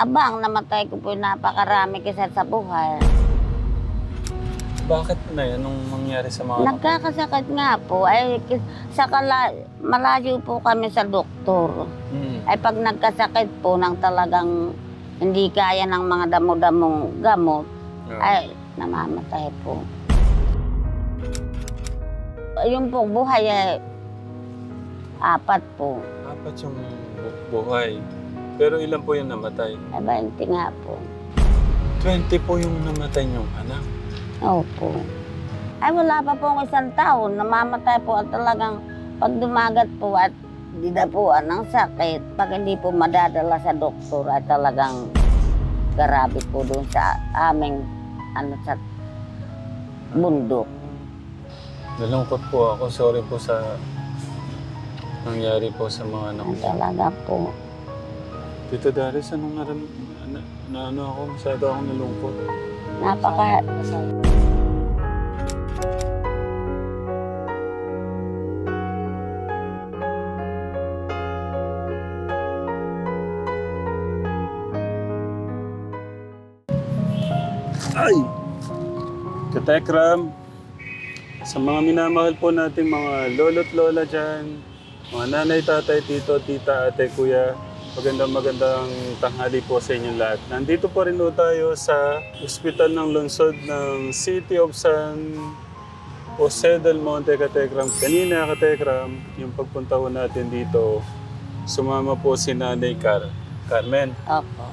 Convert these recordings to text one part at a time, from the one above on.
Aba, ang namatay ko po napakarami kasi sa buhay. Bakit na yan? Anong mangyari sa mga... Nagkakasakit nga po. Ay, kis- sa kala, malayo po kami sa doktor. Mm. Ay pag nagkasakit po ng talagang hindi kaya ng mga damo-damong gamot, ay namamatay po. Yung po buhay ay apat po. Apat yung bu- buhay. Pero ilan po yung namatay? Ay 20 nga po. 20 po yung namatay niyong anak. Opo. Ay wala pa po ang isang taon. Namamatay po at talagang pag dumagat po at didapuan ng sakit, pag hindi po madadala sa doktor ay talagang grabe po doon sa aming ano sa bundok. Nalungkot po ako. Sorry po sa nangyari po sa mga anak niyo. talaga po. Tito Darius, anong naram... Na, na ano ako? Masyado akong nalungkot. Napaka... Ay! Katekram, sa mga minamahal po natin mga lolo't lola dyan, mga nanay, tatay, tito, tita, ate, kuya, magandang magandang tanghali po sa inyong lahat. Nandito po rin po tayo sa Ospital ng Lungsod ng City of San Jose del Monte, Katekram. Kanina, Katekram, yung pagpunta ko natin dito, sumama po si Nanay Car Carmen. Opo.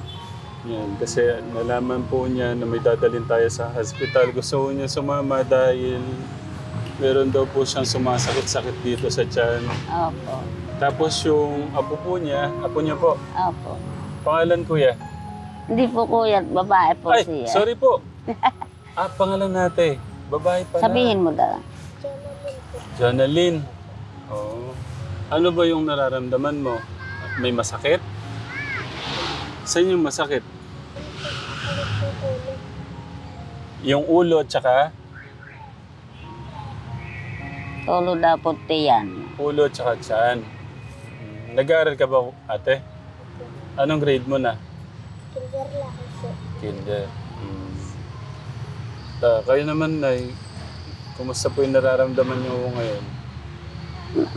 Yan, kasi nalaman po niya na may dadalhin tayo sa hospital. Gusto po niya sumama dahil meron daw po siyang sumasakit-sakit dito sa tiyan. Opo. Tapos yung apo po niya, apo niya po, Opo. pangalan kuya. Hindi po kuya, babae po Ay, siya. sorry po. ah, pangalan natin. Babae pala. Sabihin mo daw. Jonalyn. Oo. Ano ba yung nararamdaman mo? May masakit? Saan yung masakit? Yung ulo at saka Tulo daw po tiyan. ulo at saka tiyan. Nag-aaral ka ba, ate? Anong grade mo na? Kinder lang po. Kinder. Hmm. Ta, kayo naman, Nay. Kumusta po yung nararamdaman niyo ngayon?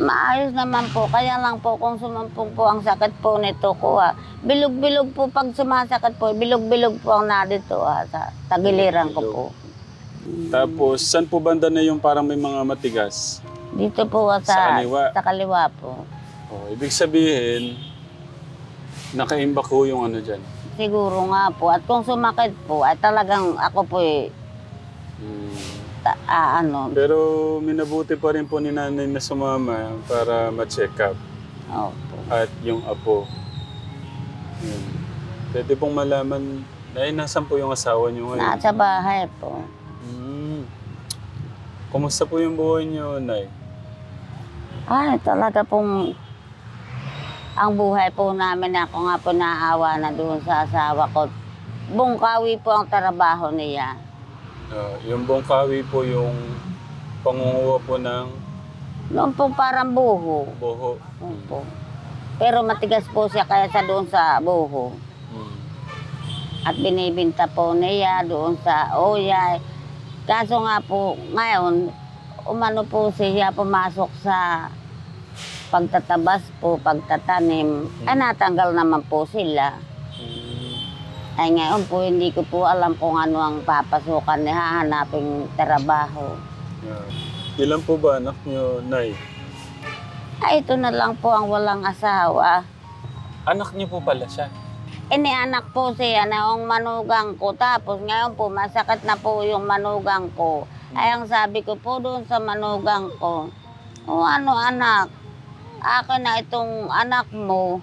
Maayos naman po. Kaya lang po kung sumampong po ang sakit po nito ko ah. Bilog-bilog po pag sumasakit po. Bilog-bilog po ang nadito ah. Sa tagiliran ko po. Tapos, saan po banda na yung parang may mga matigas? Dito po ah, Sa sa, kaliwa. sa kaliwa po. Oh, ibig sabihin, nakaimbak ko yung ano dyan. Siguro nga po. At kung sumakit po, ay talagang ako po eh, Hmm. ta- ah, ano. Pero minabuti pa rin po ni nanay na sumama para ma-check up. Opo. At yung apo. Yun. Pwede pong malaman, ay, nasan po yung asawa niyo ngayon? Nasa bahay po. Hmm. Kumusta po yung buhay niyo, Nay? Ay, talaga pong ang buhay po namin ako nga po naawa na doon sa asawa ko. Bungkawi po ang trabaho niya. Ah, yung bongkawi po yung pangunguha po ng Noon po parang buho. buho. Opo. Pero matigas po siya kaya sa doon sa buho. Hmm. At binibinta po niya doon sa oyay. Kaso nga po, ngayon, umano po siya pumasok sa pagtatabas po, pagtatanim. Ay natanggal naman po sila. Hmm. Ay ngayon po, hindi ko po alam kung ano ang papasukan ni hahanaping trabaho. Yeah. Ilan po ba anak niyo, Nay? Ay, ito na lang po ang walang asawa. Anak niyo po pala siya. Inianak po siya na ang manugang ko. Tapos ngayon po, masakit na po yung manugang ko. Ay, ang sabi ko po doon sa manugang ko, o ano anak, akin na itong anak mo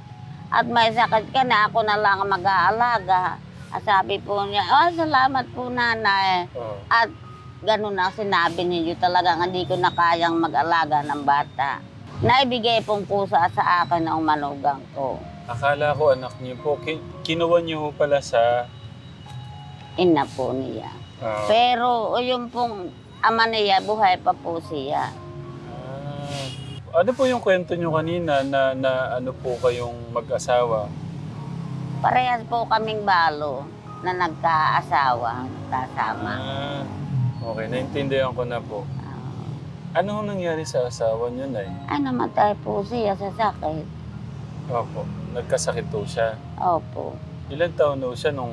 at may sakit ka na, ako na lang ang mag-aalaga. At sabi po niya, oh, salamat po nanay. Oh. At ganun ang sinabi ninyo talagang hindi ko na kayang mag-alaga ng bata. Naibigay pong kusa sa akin ng manugang ko. Akala ko anak niyo po. Ki- kinuha niyo pala sa... Ina po niya. ah, Pero yung pong ama niya, buhay pa po siya. ah, ano po yung kwento niyo kanina na, na ano po kayong mag-asawa? Parehas po kaming balo na nagkaasawa, kasama. Ah, okay, naintindihan ko na po. Ano ang nangyari sa asawa niyo, Nay? Ay, namatay po siya sa sakit. Opo, nagkasakit po siya. Opo. Ilan taon na siya nung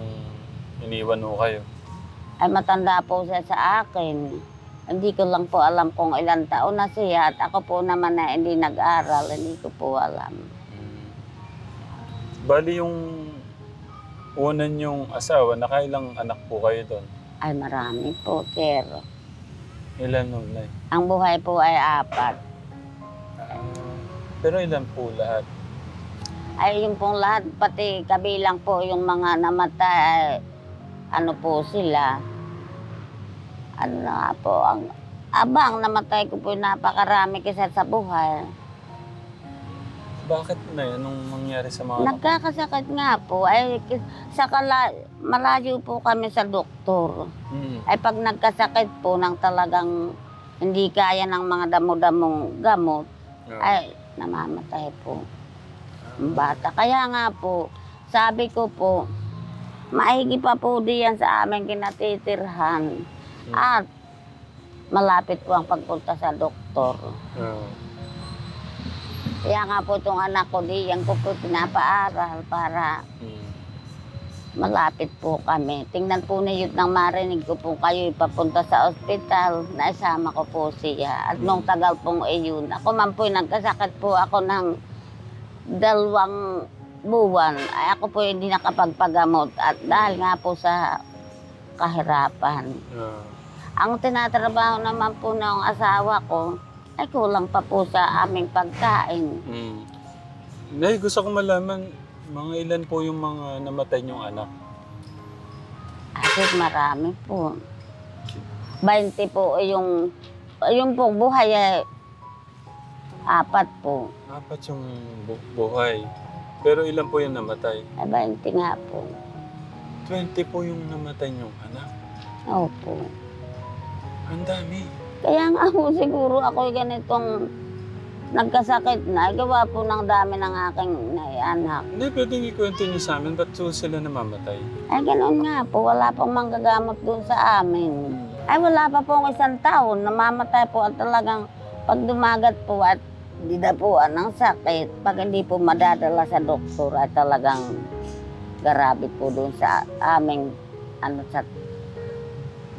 iniwan mo kayo? Ay, matanda po siya sa akin. Hindi ko lang po alam kung ilang taon na siya at ako po naman na hindi nag-aral, hindi ko po alam. Hmm. Bali yung una niyong asawa, nakailang anak po kayo doon? Ay, marami po, sir. Ilan nun, Nay? Ang buhay po ay apat. Pero ilan po lahat? Ay, yung pong lahat, pati kabilang po yung mga namatay, ay, ano po sila. Ano na nga po, ang abang namatay ko po napakarami kisa sa buhay. Bakit na yun? Anong nangyari sa mga? Nagkakasakit nga po, ay sa kala, malayo po kami sa doktor. Hmm. Ay pag nagkasakit po ng talagang hindi kaya ng mga damo-damong gamot, Ah. ay namamatay po ang bata. Kaya nga po, sabi ko po, maigi pa po diyan sa aming kinatitirhan. Hmm. At malapit po ang pagpunta sa doktor. Ah. Kaya nga po itong anak ko diyan ko po pinapaaral para Hmm. malapit po kami. Tingnan po ninyo nang marinig ko po kayo papunta sa ospital, naisama ko po siya. At nung tagal pong iyon, ako man po nagkasakit po ako ng dalawang buwan. Ay ako po hindi nakapagpagamot at dahil nga po sa kahirapan. Ah. Ang tinatrabaho naman po ng asawa ko, ay kulang pa po sa aming pagkain. Hmm. Nay, gusto ko malaman, mga ilan po yung mga namatay niyong anak? At marami po. 20 po yung, yung po buhay ay apat po. Apat yung bu- buhay. Pero ilan po yung namatay? Ay 20 nga po. 20 po yung namatay niyong anak. Opo. Ang dami. Kaya nga po siguro ako ganitong nagkasakit na. Gawa po ng dami ng aking naianak. Hindi, pwedeng ikwento niyo sa amin, ba't po sila namamatay? Ay ganoon nga po. Wala pong manggagamot doon sa amin. Ay wala pa pong isang taon. Namamatay po at talagang pag dumagat po at didapuan ng sakit, pag hindi po madadala sa doktor ay talagang garabi po doon sa aming ano sa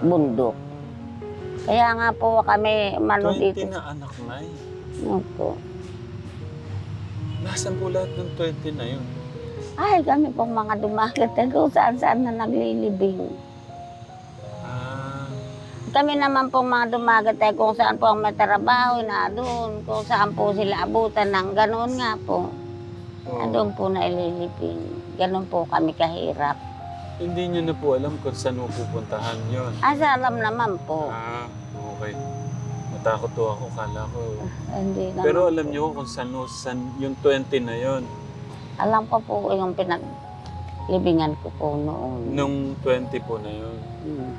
bundok. Kaya nga po kami mano 20 dito. na anak na Ano po. Nasaan po lahat ng 20 na yun? Ay, kami pong mga dumagat eh, kung saan saan na naglilibing. Ah, Kami naman pong mga dumagat ay kung saan po ang may trabaho na doon, kung saan po sila abutan ng ganoon nga po. Na doon po na ililipin. Ganon po kami kahirap. Hindi niyo na po alam kung saan mo pupuntahan yun. Asa alam naman po. Ah, okay. Matakot to ako, kala ko. Hindi naman Pero po. alam niyo kung saan, saan yung 20 na yun. Alam ko po yung pinaglibingan ko po noon. Nung 20 po na yun. Hmm.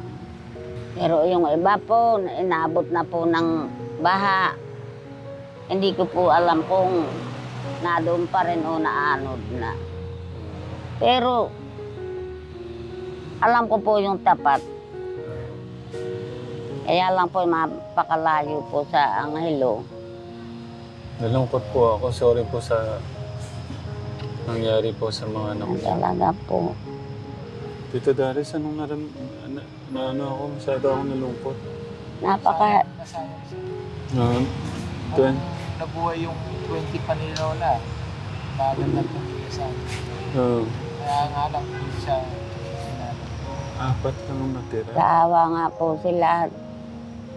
Pero yung iba po, inabot na po ng baha. Hindi ko po alam kung nadoon pa rin o naanod na. Pero alam ko po yung tapat. Kaya lang po mapakalayo po sa Anghelo. Nalungkot po ako. Sorry po sa nangyari po sa mga anak ko. talaga po. Tito Darius, anong naram... Na, na ano ako? Masyado ako nalungkot. Napaka... Na, 20. Nabuhay yung 20 pa ni Lola. Maganda po niya sa akin. Uh, Kaya nga lang hindi siya. Apat lang ang natira. Kawa nga po sila.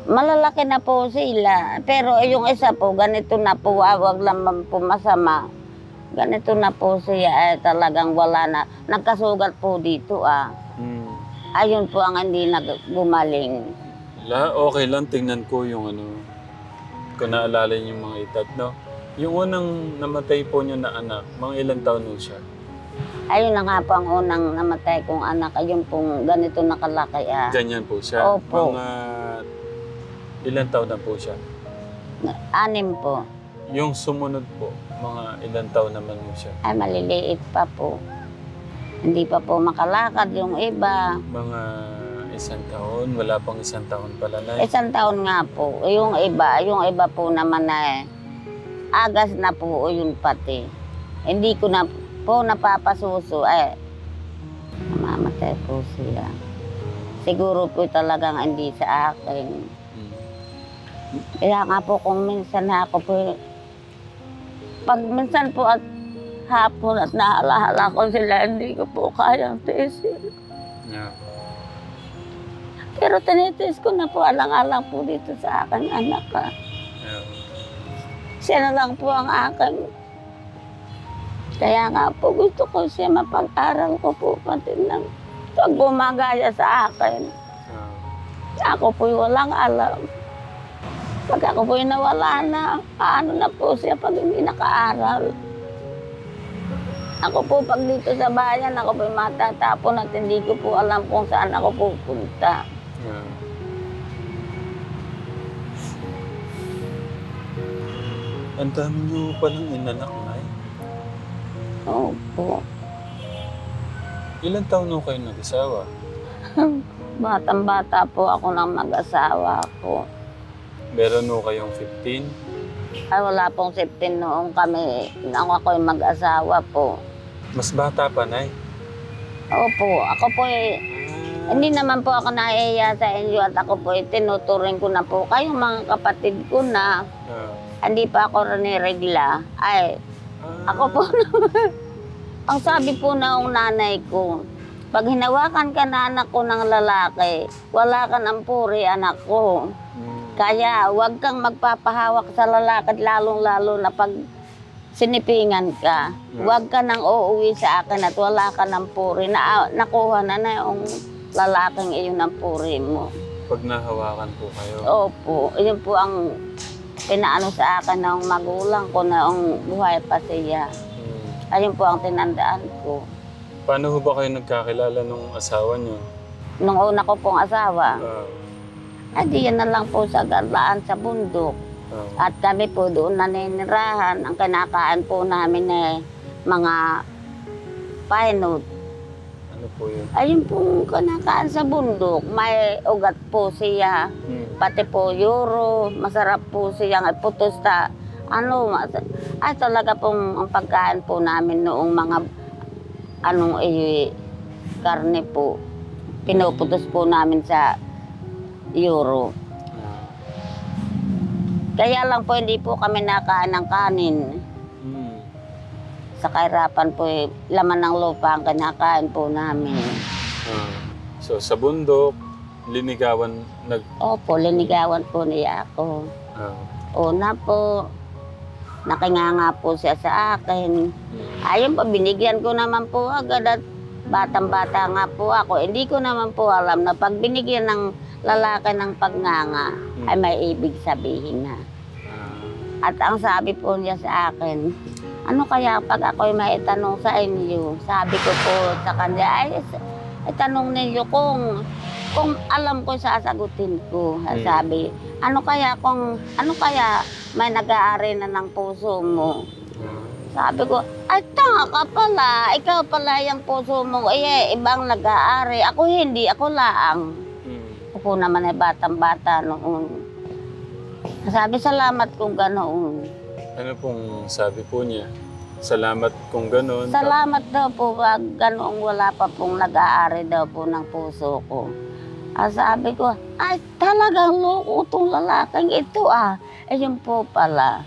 Malalaki na po sila. Pero yung isa po, ganito na po, ah, wag lang po masama. Ganito na po siya, eh, talagang wala na. Nagkasugat po dito ah. Hmm. Ayun po ang hindi nag gumaling. La, okay lang, tingnan ko yung ano, kung naalala niyo yung mga edad, no? Yung unang namatay po niyo na anak, mga ilang taon no siya? Ayun na nga po ang unang namatay kong anak. Ayun pong ganito nakalaki ah. Ganyan po siya. Opo. Mga ilang taon na po siya? Anim po. Yung sumunod po, mga ilang taon naman po siya? Ay maliliit pa po. Hindi pa po makalakad yung iba. Mga isang taon, wala pang isang taon pala na. Isang taon nga po. Yung iba, yung iba po naman na agas na po yun pati. Hindi ko na po napapasuso. Eh, mamamatay po siya. Siguro po talagang hindi sa akin. Kaya nga po kung minsan ako po, pag minsan po at hapon at naalahala ko sila, hindi ko po kayang tiisin. Yeah. Pero tinitiis ko na po, alang-alang po dito sa akin, anak ka. Yeah. Siya na lang po ang akin. Kaya nga po gusto ko siya mapag-aral ko po pati ng pag bumagaya sa akin. Yeah. Ako po'y walang alam. Pag ako po'y nawala na, paano na po siya pag hindi nakaaral? Ako po pag dito sa bayan, ako po'y matatapon at hindi ko po alam kung saan ako pupunta. Yeah. Ang dami niyo palang inanak na Opo. Ilan taon nung kayo nag-asawa? Batang-bata po ako ng mag-asawa ko. Meron nung kayong 15? Ay wala pong 15 noong kami, nang ako'y mag-asawa po. Mas bata pa, Nay. Opo, ako po eh, Hindi naman po ako naiiya sa inyo at ako po tinuturing ko na po kayong mga kapatid ko na Ah. hindi pa ako riniregla. Ay, ako po. Ang sabi po ng nanay ko, pag hinawakan ka na anak ko ng lalaki, wala ka ng puri anak ko. Mm. Kaya huwag kang magpapahawak sa lalaki lalong-lalo na pag sinipingan ka. Huwag ka nang uuwi sa akin at wala ka ng puri. Na, nakuha na na yung lalaking iyon ng puri mo. Pag nahawakan po kayo. Opo, yun po ang pinaano sa akin ng magulang ko na ang buhay pa siya. Mm. Ayun po ang tinandaan ko. Paano ho ba kayo nagkakilala nung asawa niyo? Nung una ko pong asawa, Ah. ay di yan na lang po sa gandaan sa bundok. Ah. At kami po doon naninirahan. Ang kinakain po namin eh, mga painot. Ano po yun? Ayun po kinakain sa bundok. May ugat po siya. Mm. Pati po euro. Masarap po siya. Ay putos ta. Ano, ay talaga pong ang pagkain po namin noong mga anong eh, karne po. Pinuputos po namin sa euro. Kaya lang po hindi po kami nakain ng kanin. Mm. Sa kahirapan po, eh, laman ng lupa ang kinakain po namin. Ah. So sa bundok, linigawan nag Opo, linigawan po niya ako. ah. Una po, nakinganga po siya sa akin. Mm. Ayun po, binigyan ko naman po agad at batang-bata nga po ako. Hindi ko naman po alam na pag binigyan ng lalaki ng pagnganga, ay may ibig sabihin na. Ah. At ang sabi po niya sa akin, ano kaya pag ako'y may itanong sa inyo? Sabi ko po sa kanya, ay, itanong ninyo kung kung alam ko sasagutin ko. Hmm. Sabi, ano kaya kung ano kaya may nag-aari na ng puso mo? Sabi ko, ay tanga ka pala. Ikaw pala yung puso mo. Eh, ibang nag-aari. Ako hindi, ako laang. Mm. Ako naman ay batang-bata noon. Sabi, salamat kung ganoon. Ano pong sabi po niya? Salamat kung ganun. Salamat daw po pag ganoong wala pa pong nag-aari daw po ng puso ko. Ah, sabi ko, ay talagang loko itong lalaking ito ah. Ayun po pala.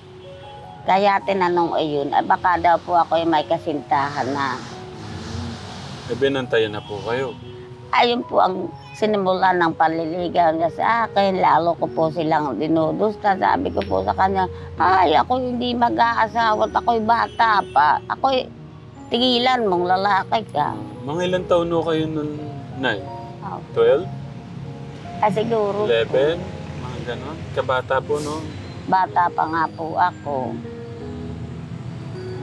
Kaya tinanong ayun, ay baka daw po ako may kasintahan na. Eh, binantayan na po kayo. Ayun po ang sinimulan ng panliligaw niya sa akin. Lalo ko po silang dinudusta. Sabi ko po sa kanya, ay ako hindi mag-aasawa at ako'y bata pa. Ako'y tigilan mong lalaki ka. Mga ilang taon no kayo nun, Nay? Oh. 12? Ah, siguro 11? Mga ganon? Kabata po, no? bata pa nga po ako.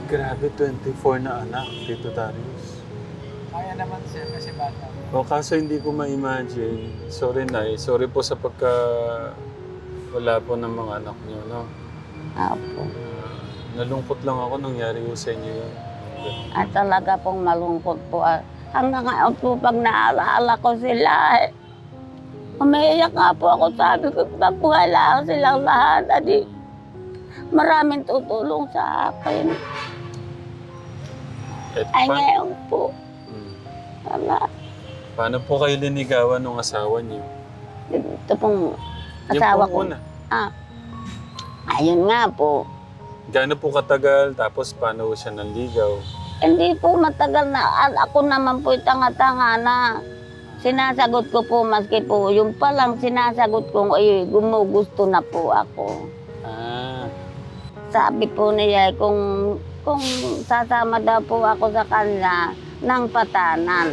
Grabe, 24 na anak, Tito Darius. Kaya naman sir kasi bata. O kaso hindi ko ma-imagine. Sorry, Nay. Sorry po sa pagka wala po ng mga anak niyo, no? Opo. Ah, nalungkot lang ako nangyari yung sa inyo yun. At talaga pong malungkot po. ah. Hanggang ngayon po pag naaalala ko sila, eh, umiiyak nga po ako. Sabi ko, nabuhay lang silang lahat. Adi, maraming tutulong sa akin. At Ay pa- ngayon po, Hmm. wala. Paano po kayo linigawan ng asawa niyo? Ito pong Yung asawa pong ko. una. Ayun nga po. Gaano po katagal, tapos paano siya nanligaw? Hindi po matagal na. At ako naman po tanga-tanga na. Sinasagot ko po maski po. Yung palang sinasagot ko, ay gumugusto na po ako. Ah, Sabi po niya, kung, kung sasama daw po ako sa kanya ng patanan.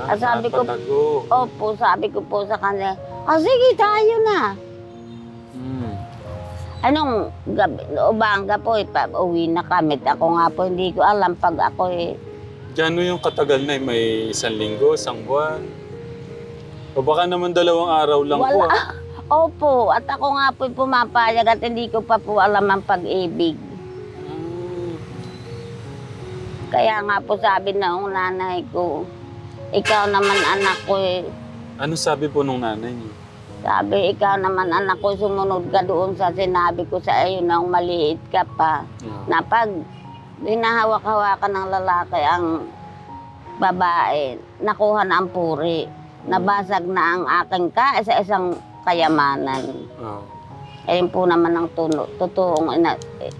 ah Ah, sabi ko- patago. Opo, sabi ko po sa kanya, ah sige tayo na. Hmm. Anong gabi, ubanga po, ipa-uwi na kami. Ako nga po, hindi ko alam pag ako eh, Gano'n yung katagal na may isang linggo, isang buwan? O baka naman dalawang araw lang po. Wala. ah. Opo, at ako nga po pumapayag at hindi ko pa po alam ang pag-ibig. Ah, Kaya nga po sabi ng nanay ko, ikaw naman anak ko eh. Ano sabi po nung nanay niyo? Sabi, ikaw naman anak ko, sumunod ka doon sa sinabi ko sa iyo nang maliit ka pa. Na pag hinahawak-hawakan ng lalaki ang babae, nakuha na ang puri. Nabasag na ang aking ka sa isang kayamanan. Ah. Ayun po naman ang tuno, totoong ina, eh,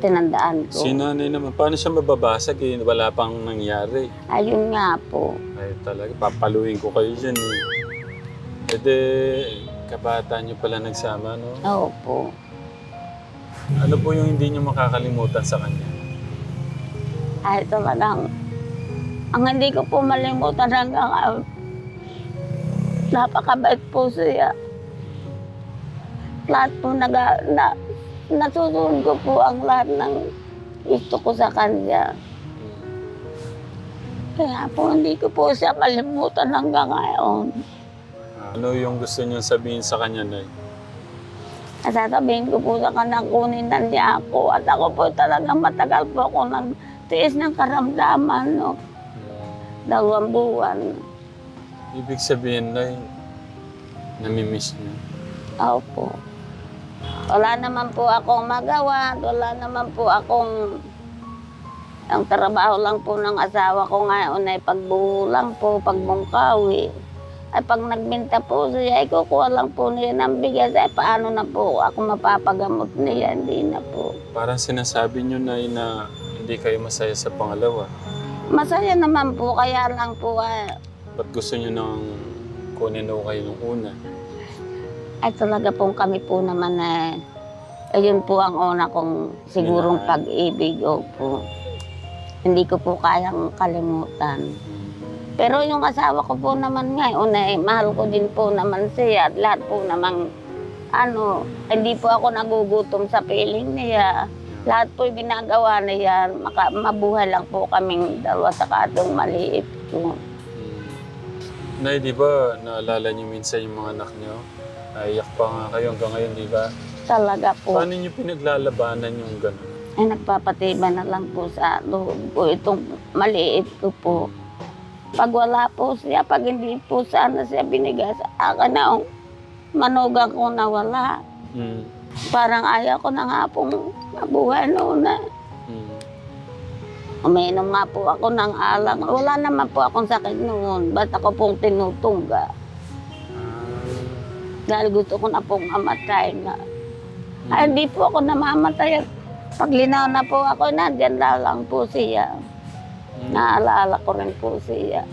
tinandaan ko. Si nanay naman, paano siya mababasag eh? Wala pang nangyari. Ayun nga po. Ay talaga, papaluin ko kayo dyan eh. E de, kabata niyo pala nagsama, no? Opo. Ano po yung hindi niyo makakalimutan sa kanya? Ay talagang, ang hindi ko po malimutan hanggang uh, napakabait po siya. Lahat po naga, na, nasusunod ko po ang lahat ng gusto ko sa kanya. Kaya po hindi ko po siya malimutan hanggang ngayon. Ano yung gusto niyo sabihin sa kanya, Nay? At sasabihin ko po sa kanya, kunin na niya ako. At ako po talagang matagal po ako ng tiis ng karamdaman, no? Dalawang buwan. Ibig sabihin, Nay, namimiss niyo. Opo. Wala naman po akong magawa. Wala naman po akong... Ang trabaho lang po ng asawa ko ngayon ay pagbuho lang po, pagbungkawi. Ay pag nagbinta po siya, ay kukuha lang po niya ng bigas. Ay paano na po ako mapapagamot niya? Hindi na po. Parang sinasabi niyo, Nay, na hindi kayo masaya sa pangalawa. Masaya naman po, kaya lang po ay, Ba't gusto niyo nang kunin ho kayo nung una? ay talaga pong kami po naman na ayun po ang una kong sigurong Minahal. pag-ibig. Opo. Hindi ko po kayang kalimutan. Pero yung asawa ko po naman ngayon, eh, mahal ko din po naman siya at lahat po namang ano, hindi po ako nagugutom sa piling niya. Lahat po ginagawa niya, maka, mabuhay lang po kaming dalawa sa katong maliit ko. Nay, di ba, naalala niyo minsan yung mga anak niyo? Naiyak pa nga kayo hanggang ngayon, di ba? Talaga po. Paano niyo pinaglalabanan yung gano'n? Ay nagpapatiba na lang po sa loob ko itong maliit ko po. Pag wala po siya, pag hindi po sana siya binigay sa akin na ang manugang ko na wala. Hmm. Parang ayaw ko na nga pong mabuhay noon na. Hmm. Uminom nga po ako ng alang. Wala naman po akong sakit noon. Ba't ako pong tinutungga? Ah. Dahil gusto ko na pong mamatay nga. Ay, hindi po ako namamatay. Pag linaw na po ako, nandyan na lang po siya. Hmm. Naalaala ko rin po siya.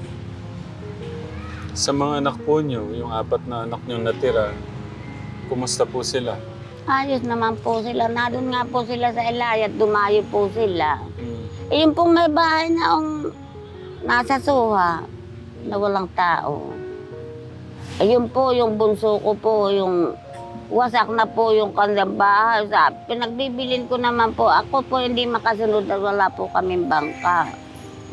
Sa mga anak po niyo, yung apat na anak niyo natira, kumusta po sila? Ayos naman po sila. Nandun nga po sila sa Ilaya at dumayo po sila. Hmm. Eh, yung pong may bahay na ang nasa suha na walang tao. Ayun po, yung bunso ko po, yung wasak na po yung kanyang bahay. Sa, pinagbibilin ko naman po, ako po hindi makasunod at wala po kaming bangka.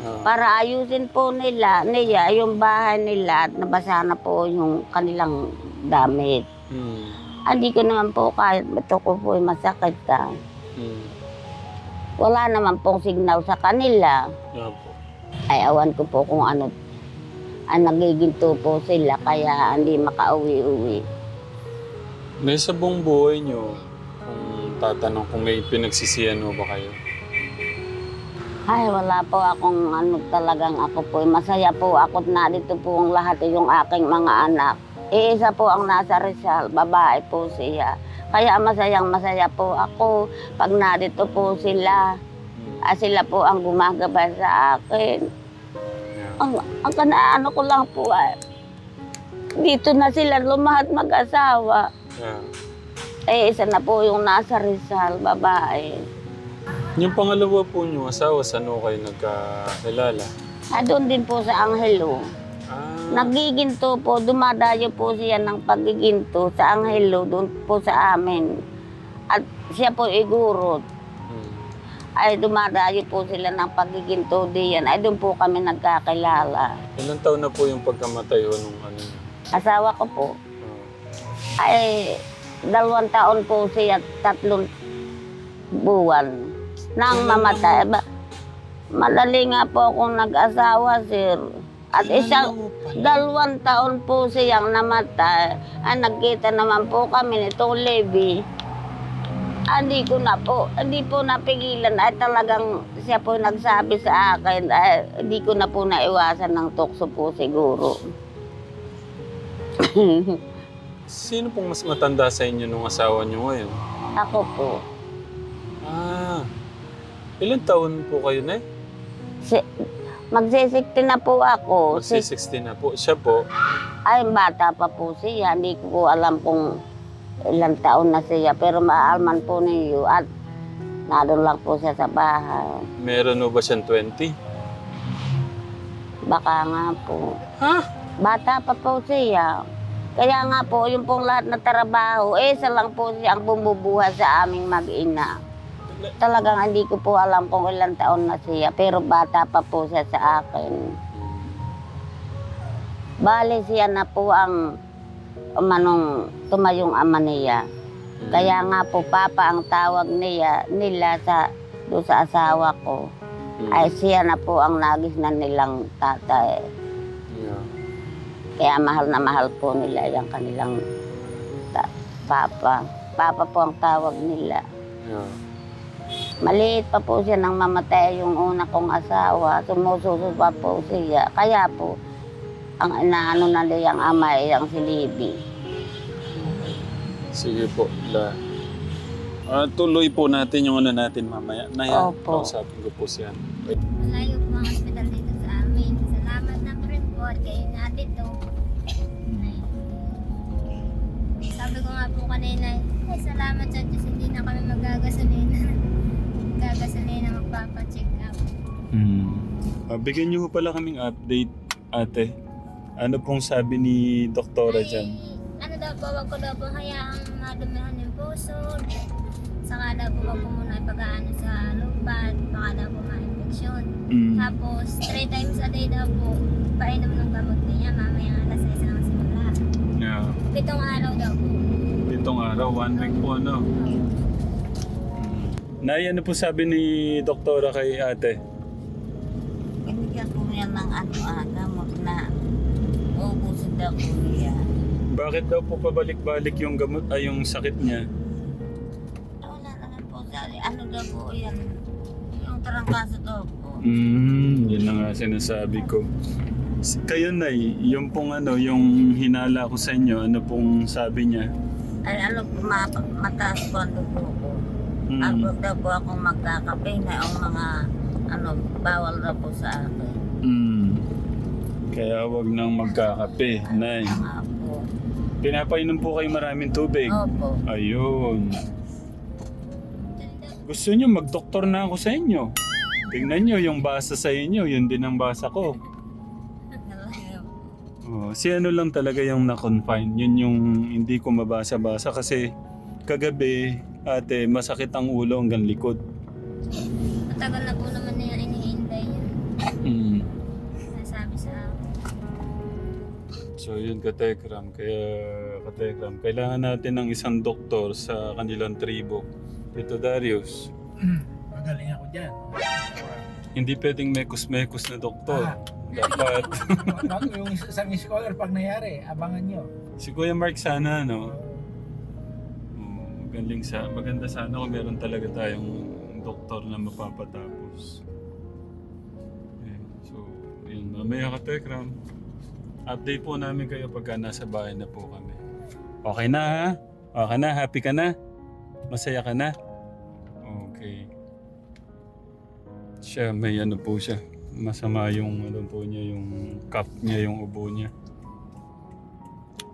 Ah. Para ayusin po nila, niya, yung bahay nila at nabasa na po yung kanilang damit. Hmm. Hindi ko naman po kahit ito ko po masakit ka. Hmm. Wala naman pong signal sa kanila. Yeah po. Ay awan ko po kung ano ang nagiginto po sila kaya hindi makauwi-uwi. Nay, sa buong buhay nyo, kung tatanong kung may pinagsisiyan mo ba kayo? Ay, wala po akong ano talagang ako po. Masaya po ako na dito po ang lahat yung aking mga anak. Iisa po ang nasa Rizal, babae po siya. Kaya masayang masaya po ako pag narito po sila. Ah, sila po ang gumagabay sa akin. Yeah. Ang, ang kanaano ko lang po ay, dito na sila lumahat mag-asawa. Yeah. Eh, isa na po yung nasa Rizal, babae. Yung pangalawa po nyo, asawa, saan ho kayo nagkakilala? Ah, doon din po sa Angelo. Nagiginto po, dumadayo po siya ng pagiginto sa Angelo, doon po sa amin. At siya po igurot. hmm. Ay dumadayo po sila ng pagiginto diyan. Ay doon po kami nagkakilala. Ilang taon na po yung pagkamatay ho nung ano? Asawa ko po, Oh. ay dalawang taon po siya, tatlong buwan. Nang mamatay, madali nga po akong nag-asawa, sir. At isang, dalawang taon po siyang namatay. Ay, nagkita naman po kami nitong Levi. Ah, Hindi ko na po, hindi po napigilan. Ay talagang siya po nagsabi sa akin, ay, hindi ko na po naiwasan ng tukso po siguro. Sino pong mas matanda sa inyo nung asawa nyo ngayon? Ako po. Ah, ilang taon po kayo na Si, magsisikti na po ako. Si, Magsi 16 na po. Siya po, ay, bata pa po siya. Hindi ko po alam kung ilang taon na siya. Pero maalman po ninyo. At naroon lang po siya sa bahay. meron ho ba siyang 20? Baka nga po. Ha? Bata pa po siya. Kaya nga po, yung pong lahat na trabaho, eh, isa lang po siya ang bumubuhay sa aming mag-ina. Talagang hindi ko po alam kung ilang taon na siya, pero bata pa po siya sa akin. Bale siya na po ang umanong tumayong ama niya. Kaya nga po, Papa ang tawag niya, nila sa, doon sa asawa ko. Ay siya na po ang nagis na nilang tatay. Yeah. Kaya mahal na mahal po nila yung kanilang papa. Papa po ang tawag nila. Yeah. Maliit pa po siya nang mamatay yung una kong asawa. Sumususo pa po siya. Kaya po, ang inaano na niyang ama ay ang si Libby. Sige po, la. Ah, tuloy po natin yung ano natin mamaya. Naya, Opo. kausapin ko po siya. Ah, bigyan niyo pala kaming update, ate. Ano pong sabi ni doktora dyan? ano daw po, wag ko daw po hayaang madumihan yung puso. Saka daw po wag ko muna ipag-aano sa lupad, baka daw po ma-infection. Mm. Tapos, three times a day daw po, painom ng gamot niya, mamaya alas 6 na simula. Yeah. Pitong araw daw po. Itong araw, one week po, no? Nay, ano po sabi ni doktora kay ate? Niya ng ano ah, gamot na ubusin daw ko niya. Bakit daw po pabalik-balik yung gamot ay yung sakit niya? Wala naman po sa ano daw po yan. Yung tarangkaso daw po. Hmm, yun na nga sinasabi ko. Kayo na yung pong ano, yung hinala ko sa inyo, ano pong sabi niya? Ay ano ma- mataas po ang dugo ko. Hmm. Ako daw po akong magkakape na ang mga ano, bawal daw po sa akin. Hmm. Kaya wag nang magkakape, Nay. Pinapainom po kayo maraming tubig. Opo. Ayun. Gusto nyo, magdoktor na ako sa inyo. Tingnan nyo, yung basa sa inyo, yun din ang basa ko. Oh, si ano lang talaga yung na-confine. Yun yung hindi ko mabasa-basa kasi kagabi, ate, masakit ang ulo hanggang likod. Matagal na po naman So yun, katekram. Kaya, katekram, kailangan natin ng isang doktor sa kanilang tribo. Ito, Darius. Magaling ako dyan. Hindi pwedeng mekos-mekos na doktor. Ah. Dapat. Pag yung isang scholar pag nangyari, abangan nyo. si Kuya Mark sana, no? Magaling sa, maganda sana kung meron talaga tayong doktor na mapapatapos. Okay, so, yun. Mamaya ka, Tekram. Update po namin kayo pagka nasa bahay na po kami. Okay na, ha? Okay na? Happy ka na? Masaya ka na? Okay. Siya, may ano po siya. Masama yung ano po niya, yung cup niya, yung ubo niya.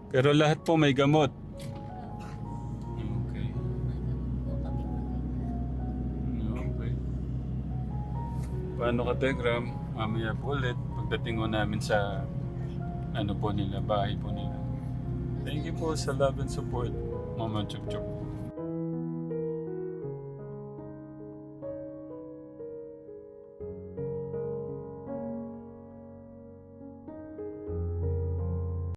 Pero lahat po may gamot. Okay. Okay. Paano ka, Tegram? Mamaya po ulit. Pagdating ko namin sa ano po nila, bahay po nila. Thank you po sa love and support, Mama Chup Chup.